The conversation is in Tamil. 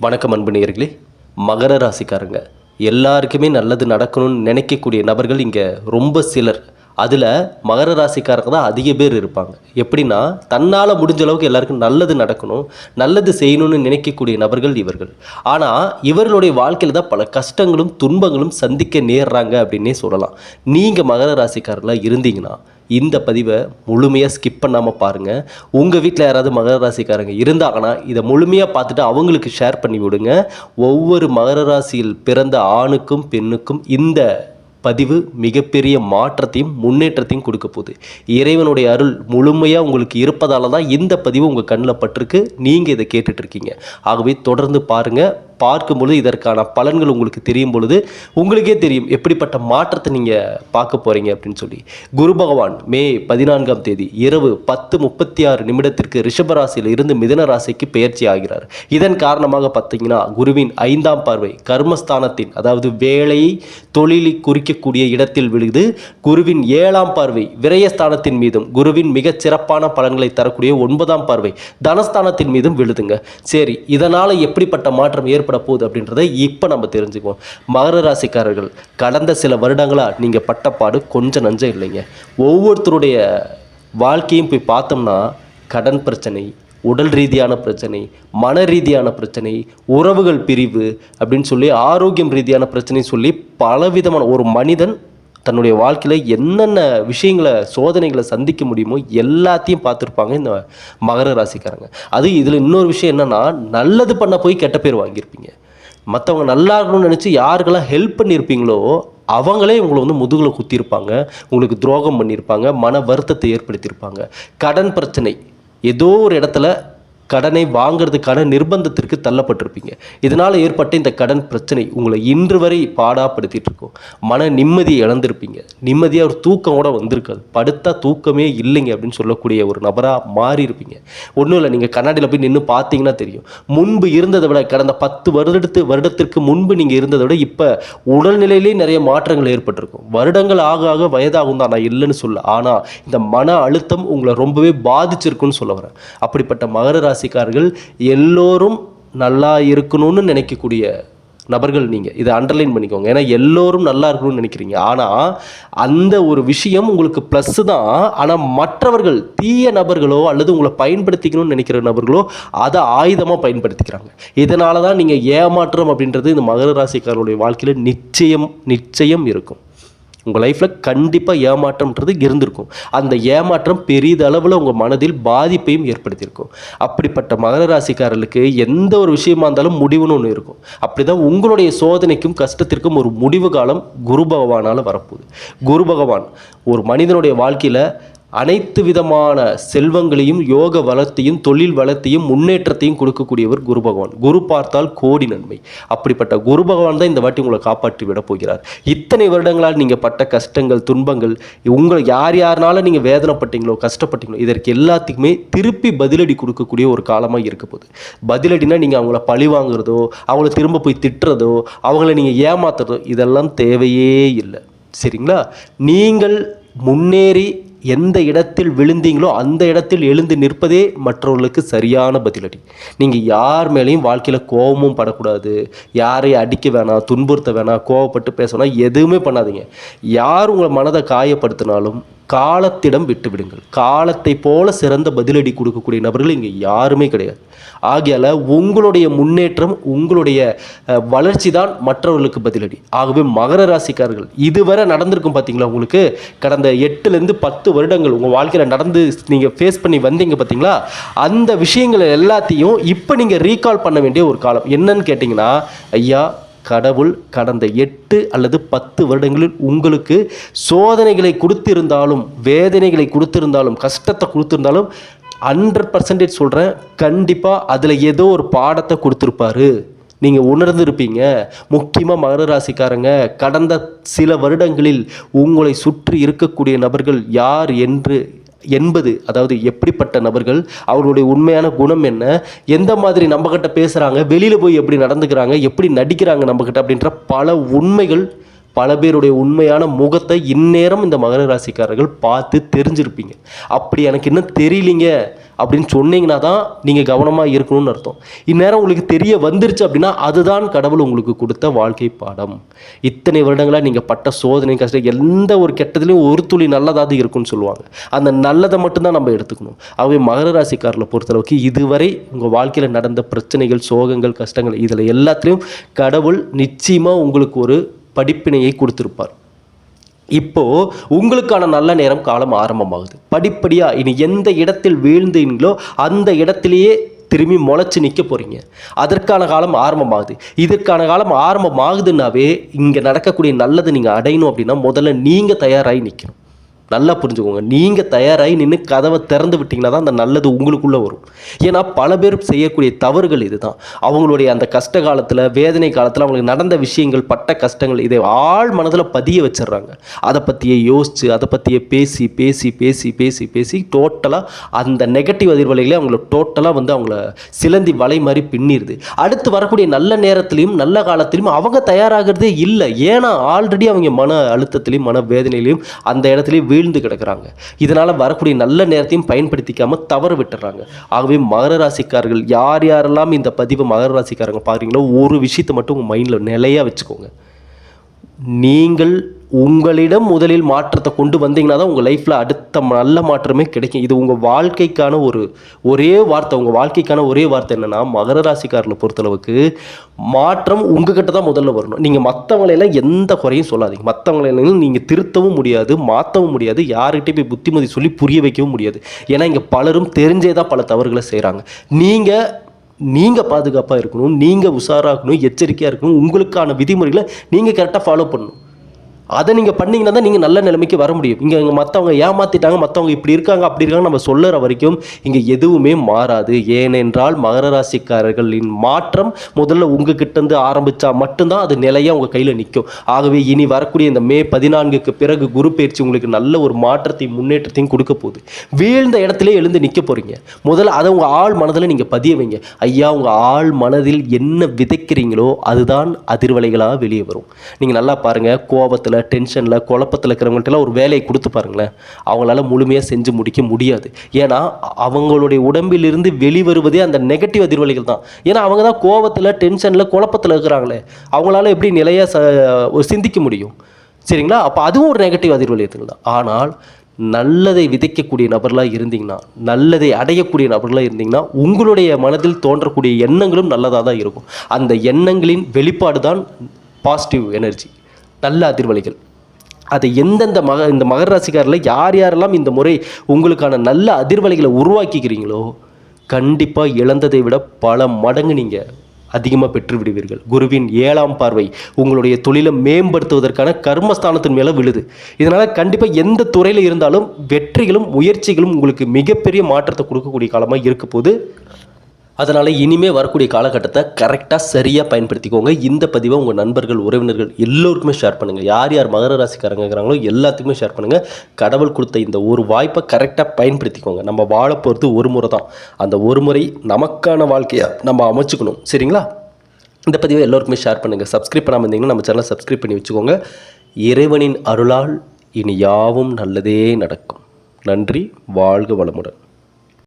வணக்கம் அன்பு நேயர்களே. மகர ராசிக்காரங்க. எல்லாருக்குமே நல்லது நடக்கணும்னு நினைக்கக்கூடிய நபர்கள் இங்கே ரொம்ப சிலர். அதில் மகர ராசிக்காரங்க தான் அதிக பேர் இருப்பாங்க. எப்படின்னா தன்னால் முடிஞ்ச அளவுக்கு எல்லாருக்கும் நல்லது நடக்கணும் நல்லது செய்யணும்னு நினைக்கக்கூடிய நபர்கள் இவர்கள். ஆனால் இவர்களுடைய வாழ்க்கையில் தான் பல கஷ்டங்களும் துன்பங்களும் சந்திக்க நேர்றாங்க அப்படின்னே சொல்லலாம். நீங்கள் மகர ராசிக்காரர்களாக இருந்தீங்கன்னா இந்த பதிவை முழுமையாக ஸ்கிப் பண்ணாமல் பாருங்கள் உங்கள் வீட்டில் யாராவது மகர ராசிக்காரங்க இருந்தாங்கன்னா இதை முழுமையாக பார்த்துட்டு அவங்களுக்கு ஷேர் பண்ணி விடுங்க. ஒவ்வொரு மகர ராசியில் பிறந்த ஆணுக்கும் பெண்ணுக்கும் இந்த பதிவு மிகப்பெரிய மாற்றத்தையும் முன்னேற்றத்தையும் கொடுக்க போகுது. இறைவனுடைய அருள் முழுமையாக உங்களுக்கு இருப்பதால தான் இந்த பதிவு உங்கள் கண்ணில் பட்டிருக்கு. நீங்கள் இதை கேட்டுட்ருக்கீங்க ஆகவே தொடர்ந்து பாருங்கள் பார்க்கும் பொழுது இதற்கான பலன்கள் உங்களுக்கு தெரியும் பொழுது உங்களுக்கே தெரியும் எப்படிப்பட்ட மாற்றத்தை நீங்கள் பார்க்க போகிறீங்க அப்படின்னு சொல்லி. குரு பகவான் மே பதினான்காம் தேதி இரவு பத்து முப்பத்தி ஆறு நிமிடத்திற்கு ரிஷபராசியில் இருந்து மிதன ராசிக்கு பெயர்ச்சி ஆகிறார். இதன் காரணமாக பார்த்தீங்கன்னா குருவின் ஐந்தாம் பார்வை கர்மஸ்தானத்தின் அதாவது வேலையை தொழிலை குறிக்கக்கூடிய இடத்தில் விழுது. குருவின் ஏழாம் பார்வை விரயஸ்தானத்தின் மீதும் குருவின் மிகச் சிறப்பான பலன்களை தரக்கூடிய ஒன்பதாம் பார்வை தனஸ்தானத்தின் மீதும் விழுதுங்க. சரி இதனால் எப்படிப்பட்ட மாற்றம் ஏற்பட போகுது அப்படின்றத இப்போ நம்ம தெரிஞ்சுக்குவோம். மகர ராசிக்காரர்கள் கடந்த சில வருடங்களாக நீங்கள் பட்டப்பாடு கொஞ்சம் நஞ்சம் இல்லைங்க. ஒவ்வொருத்தருடைய வாழ்க்கையும் போய் பார்த்தோம்னா கடன் பிரச்சனை உடல் ரீதியான பிரச்சனை மன ரீதியான பிரச்சனை உறவுகள் பிரிவு அப்படின்னு சொல்லி ஆரோக்கியம் ரீதியான பிரச்சனை சொல்லி பலவிதமான ஒரு மனிதன் தன்னுடைய வாழ்க்கையில் என்னென்ன விஷயங்களை சோதனைகளை சந்திக்க முடியுமோ எல்லாத்தையும் பார்த்துருப்பாங்க இந்த மகர ராசிக்காரங்க. அது இதில் இன்னொரு விஷயம் என்னென்னா நல்லது பண்ண போய் கெட்ட பேர் வாங்கியிருப்பீங்க. மற்றவங்க நல்லா இருக்கணும்னு நினச்சி யாருக்கெல்லாம் ஹெல்ப் பண்ணியிருப்பீங்களோ அவங்களே உங்களை வந்து முதுகில் குத்திருப்பாங்க உங்களுக்கு துரோகம் பண்ணியிருப்பாங்க மன வருத்தத்தை ஏற்படுத்தியிருப்பாங்க. கடன் பிரச்சனை. ஏதோ ஒரு இடத்துல கடனை வாங்குறதுக்கான நிர்பந்தத்திற்கு தள்ளப்பட்டிருப்பீங்க. இதனால் ஏற்பட்ட இந்த கடன் பிரச்சனை உங்களை இன்று வரை பாடாப்படுத்திட்டு இருக்கும். மன நிம்மதியை இழந்திருப்பீங்க. நிம்மதியாக ஒரு தூக்கம் கூட வந்திருக்காது. படுத்தா தூக்கமே இல்லைங்க அப்படின்னு சொல்லக்கூடிய ஒரு நபராக மாறி இருப்பீங்க ஒன்றும் இல்லை நீங்கள் கண்ணாடியில் போய் நின்று பார்த்தீங்கன்னா தெரியும். முன்பு இருந்ததை விட கடந்த பத்து வருடத்து வருடத்திற்கு முன்பு நீங்கள் இருந்ததை விட இப்போ உடல்நிலையிலே நிறைய மாற்றங்கள் ஏற்பட்டிருக்கும். வருடங்கள் ஆக ஆக வயதாகும் தான் நான் இல்லைன்னு சொல்ல. ஆனால் இந்த மன அழுத்தம் உங்களை ரொம்பவே பாதிச்சிருக்குன்னு சொல்ல வரேன். அப்படிப்பட்ட மகர ராசிக்காரர்கள் எல்லோரும் நல்லா இருக்கணும்னு நினைக்கக்கூடிய நபர்கள் நீங்கள் இதை அண்டர்லைன் பண்ணிக்கோங்க. ஏன்னா எல்லோரும் நல்லா இருக்கணும்னு நினைக்கிறீங்க. ஆனால் அந்த ஒரு விஷயம் உங்களுக்கு ப்ளஸ்ஸு தான். ஆனால் மற்றவர்கள் தீய நபர்களோ அல்லது உங்களை பயன்படுத்திக்கணும்னு நினைக்கிற நபர்களோ அதை ஆயுதமாக பயன்படுத்திக்கிறாங்க. இதனால தான் நீங்கள் ஏமாற்றம் அப்படின்றது இந்த மகர ராசிக்காரருடைய வாழ்க்கையில் நிச்சயம் நிச்சயம் இருக்கும். உங்கள் லைஃப்பில் கண்டிப்பாக ஏமாற்றம்ன்றது இருந்திருக்கும். அந்த ஏமாற்றம் பெரிதளவில் உங்கள் மனதில் பாதிப்பையும் ஏற்படுத்தியிருக்கும். அப்படிப்பட்ட மகர ராசிக்காரர்களுக்கு எந்த ஒரு விஷயமா இருந்தாலும் முடிவுன்னு ஒன்று இருக்கும். அப்படி தான் உங்களுடைய சோதனைக்கும் கஷ்டத்திற்கும் ஒரு முடிவு காலம் குரு பகவானால் வரப்போகுது. குரு பகவான் ஒரு மனிதனுடைய வாழ்க்கையில் அனைத்து விதமான செல்வங்களையும் யோக வளத்தையும் தொழில் வளத்தையும் முன்னேற்றத்தையும் கொடுக்கக்கூடியவர் குரு பகவான். குரு பார்த்தால் கோடி நன்மை. அப்படிப்பட்ட குரு பகவான் தான் இந்த வாட்டி உங்களை காப்பாற்றி விட போகிறார். இத்தனை வருடங்களால் நீங்கள் பட்ட கஷ்டங்கள் துன்பங்கள் உங்களை யார் யாருனால நீங்கள் வேதனைப்பட்டீங்களோ கஷ்டப்பட்டீங்களோ இதற்கு எல்லாத்துக்குமே திருப்பி பதிலடி கொடுக்கக்கூடிய ஒரு காலமாக இருக்க போகுது. பதிலடினா நீங்கள் அவங்கள பழி வாங்குறதோ அவங்கள திரும்ப போய் திட்டுறதோ அவங்கள நீங்கள் ஏமாத்துறதோ இதெல்லாம் தேவையே இல்லை. சரிங்களா? நீங்கள் முன்னேறி எந்த இடத்தில் விழுந்தீங்களோ அந்த இடத்தில் எழுந்து நிற்பதே மற்றவர்களுக்கு சரியான பதிலடி. நீங்கள் யார் மேலேயும் வாழ்க்கையில் கோபமும் படக்கூடாது. யாரையும் அடிக்க வேணாம் துன்புறுத்த வேணாம் கோவப்பட்டு பேசணும் எதுவுமே பண்ணாதீங்க. யார் உங்களை மனதை காயப்படுத்தினாலும் காலத்திடம் விட்டுவிடுங்கள். காலத்தை போல சிறந்த பதிலடி கொடுக்கக்கூடிய நபர்கள் இங்கே யாருமே கிடையாது. ஆகையால் உங்களுடைய முன்னேற்றம் உங்களுடைய வளர்ச்சி தான் மற்றவர்களுக்கு பதிலடி. ஆகவே மகர ராசிக்காரர்கள் இதுவரை நடந்திருக்கும் பார்த்தீங்களா உங்களுக்கு? கடந்த எட்டுலேருந்து பத்து வருடங்கள் உங்கள் வாழ்க்கையில் நடந்து நீங்கள் ஃபேஸ் பண்ணி வந்தீங்க பார்த்தீங்களா அந்த விஷயங்கள் எல்லாத்தையும் இப்போ நீங்கள் ரீகால் பண்ண வேண்டிய ஒரு காலம். என்னன்னு கேட்டிங்கன்னா ஐயா கடவுள் கடந்த எட்டு அல்லது பத்து வருடங்களில் உங்களுக்கு சோதனைகளை கொடுத்திருந்தாலும் வேதனைகளை கொடுத்திருந்தாலும் கஷ்டத்தை கொடுத்திருந்தாலும் ஹண்ட்ரட் பர்சன்டேஜ் சொல்கிறேன் கண்டிப்பாக அதில் ஏதோ ஒரு பாடத்தை கொடுத்துருப்பாரு. நீங்கள் உணர்ந்திருப்பீங்க. முக்கியமாக மகர ராசிக்காரங்க கடந்த சில வருடங்களில் உங்களை சுற்றி இருக்கக்கூடிய நபர்கள் யார் என்று என்பது அதாவது எப்படிப்பட்ட நபர்கள் அவர்களுடைய உண்மையான குணம் என்ன எந்த மாதிரி நம்மக்கிட்ட பேசுகிறாங்க வெளியில் போய் எப்படி நடந்துக்கிறாங்க எப்படி நடிக்கிறாங்க நம்மக்கிட்ட அப்படின்ற பல உண்மைகள் பல பேருடைய உண்மையான முகத்தை இந்நேரம் இந்த மகர ராசிக்காரர்கள் பார்த்து தெரிஞ்சிருப்பீங்க. அப்படி எனக்கு இன்னும் தெரியலீங்க அப்படின்னு சொன்னீங்கன்னா தான் நீங்கள் கவனமாக இருக்கணும்னு அர்த்தம். இந்நேரம் உங்களுக்கு தெரிய வந்துருச்சு அப்படின்னா அதுதான் கடவுள் உங்களுக்கு கொடுத்த வாழ்க்கை பாடம். இத்தனை வருடங்களாக நீங்கள் பட்ட சோதனை கஷ்டம் எந்த ஒரு கெட்டதுலையும் ஒரு துளி நல்லதாவது இருக்கும்னு சொல்லுவாங்க. அந்த நல்லதை மட்டும்தான் நம்ம எடுத்துக்கணும். ஆகவே மகர ராசிக்காரில் பொறுத்தளவுக்கு இதுவரை உங்கள் வாழ்க்கையில் நடந்த பிரச்சனைகள் சோகங்கள் கஷ்டங்கள் இதில் எல்லாத்துலேயும் கடவுள் நிச்சயமாக உங்களுக்கு ஒரு படிப்பினையை கொடுத்துருப்பார். இப்போ உங்களுக்கான நல்ல நேரம் காலம் ஆரம்பமாகுது. படிப்படியாக இனி எந்த இடத்தில் வீழ்ந்தீங்களோ அந்த இடத்திலேயே திரும்பி முளைச்சி நிற்க போகிறீங்க அதற்கான காலம் ஆரம்பமாகுது. இதற்கான காலம் ஆரம்பமாகுதுன்னாவே இங்கே நடக்கக்கூடிய நல்லது நீங்கள் அடையணும் அப்படின்னா முதல்ல நீங்கள் தயாராகி நிற்கணும் நல்லா புரிஞ்சுக்கோங்க. நீங்கள் தயாராகி நின்று கதவை திறந்து விட்டிங்கன்னா தான் அந்த நல்லது உங்களுக்குள்ளே வரும். ஏன்னா பல பேர் செய்யக்கூடிய தவறுகள் இதுதான். அவங்களுடைய அந்த கஷ்ட காலத்தில் வேதனை காலத்தில் அவங்களுக்கு நடந்த விஷயங்கள் பட்ட கஷ்டங்கள் இதை ஆழ் மனதில் பதிய வச்சிடுறாங்க அதை பற்றியே யோசித்து அதை பற்றியே பேசி பேசி பேசி பேசி பேசி டோட்டலாக அந்த நெகட்டிவ் அதிர்வலைகளே அவங்கள டோட்டலாக வந்து அவங்கள சிலந்தி வலை மாதிரி பின்னிருது. அடுத்து வரக்கூடிய நல்ல நேரத்துலையும் நல்ல காலத்திலையும் அவங்க தயாராகிறதே இல்லை. ஏன்னா ஆல்ரெடி அவங்க மன அழுத்தத்திலையும் மன வேதனையிலையும் அந்த இடத்துலையும் வீழ்ந்து கிடக்கிறாங்க. இதனால் வரக்கூடிய நல்ல நேரத்தையும் பயன்படுத்திக்காமல் தவறு விட்டுறாங்க. ஆகவே மகர ராசிக்காரர்கள் யார் யாரெல்லாம் இந்த பதிவு மகர ராசிக்காரங்க பார்க்குறீங்களோ ஒரு விஷயத்தை மட்டும் உங்கள் மைண்டில் நிலையாக வச்சுக்கோங்க. நீங்கள் உங்களிடம் முதலில் மாற்றத்தை கொண்டு வந்தீங்கன்னா தான் உங்கள் லைஃப்பில் அடுத்த நல்ல மாற்றமே கிடைக்கும். இது உங்கள் வாழ்க்கைக்கான ஒரு ஒரே வார்த்தை உங்கள் வாழ்க்கைக்கான ஒரே வார்த்தை என்னென்னா மகர ராசிக்காரனை பொறுத்தளவுக்கு மாற்றம் உங்ககிட்ட தான் முதல்ல வரணும். நீங்கள் மற்றவங்களையெல்லாம் எந்த குறையும் சொல்லாதீங்க. மற்றவங்களையெல்லாம் நீங்கள் திருத்தவும் முடியாது மாற்றவும் முடியாது யார்கிட்டே போய் புத்திமதி சொல்லி புரிய வைக்கவும் முடியாது. ஏன்னா இங்கே பலரும் தெரிஞ்சே தான் பல தவறுகளை செய்கிறாங்க நீங்கள் நீங்கள் பாதுகாப்பாக இருக்கணும் நீங்கள் உஷாராகணும் எச்சரிக்கையாக இருக்கணும் உங்களுக்கான விதிமுறைகளை நீங்கள் கரெக்டாக ஃபாலோ பண்ணணும். அதை நீங்கள் பண்ணீங்கன்னா தான் நீங்கள் நல்ல நிலைமைக்கு வர முடியும். இங்கே இங்கே மற்றவங்க ஏமாற்றிட்டாங்க மற்றவங்க இப்படி இருக்காங்க அப்படி இருக்காங்க நம்ம சொல்லுற வரைக்கும் இங்கே எதுவுமே மாறாது. ஏனென்றால் மகர ராசிக்காரர்களின் மாற்றம் முதல்ல உங்ககிட்டருந்து ஆரம்பித்தா மட்டும்தான் அது நிலையாக உங்கள் கையில் நிற்கும் ஆகவே இனி வரக்கூடிய இந்த மே பதினான்குக்கு பிறகு குரு பயிற்சி உங்களுக்கு நல்ல ஒரு மாற்றத்தையும் முன்னேற்றத்தையும் கொடுக்க போகுது. வீழ்ந்த இடத்துல எழுந்து நிற்க போகிறீங்க முதல்ல அதை உங்கள் ஆள் மனதில் நீங்கள் பதிய வைங்க. ஐயா உங்கள் ஆள் மனதில் என்ன விதைக்கிறீங்களோ அதுதான் அதிர்வலைகளாக வெளியே வரும். நீங்கள் நல்லா பாருங்கள் கோபத்தில் டென்ஷனில் குழப்பத்தில் இருக்கிறவங்கள்ட்டலாம் ஒரு வேலையை கொடுத்து பாருங்களேன். அவங்களால முழுமையாக செஞ்சு முடிக்க முடியாது. ஏன்னா அவங்களுடைய உடம்பிலிருந்து வெளிவருவதே அந்த நெகட்டிவ் அதிர்வலைகள் தான். ஏன்னா அவங்க தான் கோபத்தில் டென்ஷனில் குழப்பத்தில் இருக்கிறாங்களே. அவங்களால எப்படி நிலையாக ச ஒரு சிந்திக்க முடியும்? சரிங்களா? அப்போ அதுவும் ஒரு நெகட்டிவ் அதிர்வலையத்தில் தான். ஆனால் நல்லதை விதைக்கக்கூடிய நபர்களாக இருந்தீங்கன்னா நல்லதை அடையக்கூடிய நபர்களாக இருந்தீங்கன்னா உங்களுடைய மனதில் தோன்றக்கூடிய எண்ணங்களும் நல்லதாக தான் இருக்கும். அந்த எண்ணங்களின் வெளிப்பாடு தான் பாசிட்டிவ் எனர்ஜி நல்ல அதிர்வலைகள். அதை எந்தெந்த மக இந்த மகர ராசிக்காரில் யார் யாரெல்லாம் இந்த முறை உங்களுக்கான நல்ல அதிர்வலைகளை உருவாக்கிக்கிறீங்களோ கண்டிப்பாக இழந்ததை விட பல மடங்கு நீங்கள் அதிகமாக பெற்று விடுவீர்கள். குருவின் ஏழாம் பார்வை உங்களுடைய தொழிலை மேம்படுத்துவதற்கான கர்மஸ்தானத்தின் மேலே விழுது. இதனால் கண்டிப்பாக எந்த துறையில் இருந்தாலும் வெற்றிகளும் முயற்சிகளும் உங்களுக்கு மிகப்பெரிய மாற்றத்தை கொடுக்கக்கூடிய காலமாக இருக்க போது அதனால் இனிமே வரக்கூடிய காலகட்டத்தை கரெக்டாக சரியாக பயன்படுத்திக்கோங்க. இந்த பதிவை உங்கள் நண்பர்கள் உறவினர்கள் எல்லோருக்குமே ஷேர் பண்ணுங்கள் யார் யார் மகர ராசிக்காரங்க இருக்கிறாங்களோ எல்லாத்துக்குமே ஷேர் பண்ணுங்கள் கடவுள் கொடுத்த இந்த ஒரு வாய்ப்பை கரெக்டாக பயன்படுத்திக்கோங்க. நம்ம வாழ போகிறது ஒரு முறை தான். அந்த ஒரு முறை நமக்கான வாழ்க்கையை நம்ம அமைச்சுக்கணும். சரிங்களா? இந்த பதிவை எல்லோருக்குமே ஷேர் பண்ணுங்கள் சப்ஸ்கிரைப் பண்ணாமல் இருந்தீங்கன்னா நம்ம சேனலை சப்ஸ்கிரைப் பண்ணி வச்சுக்கோங்க. இறைவனின் அருளால் இனி யாவும் நல்லதே நடக்கும். நன்றி. வாழ்க வளமுடன்.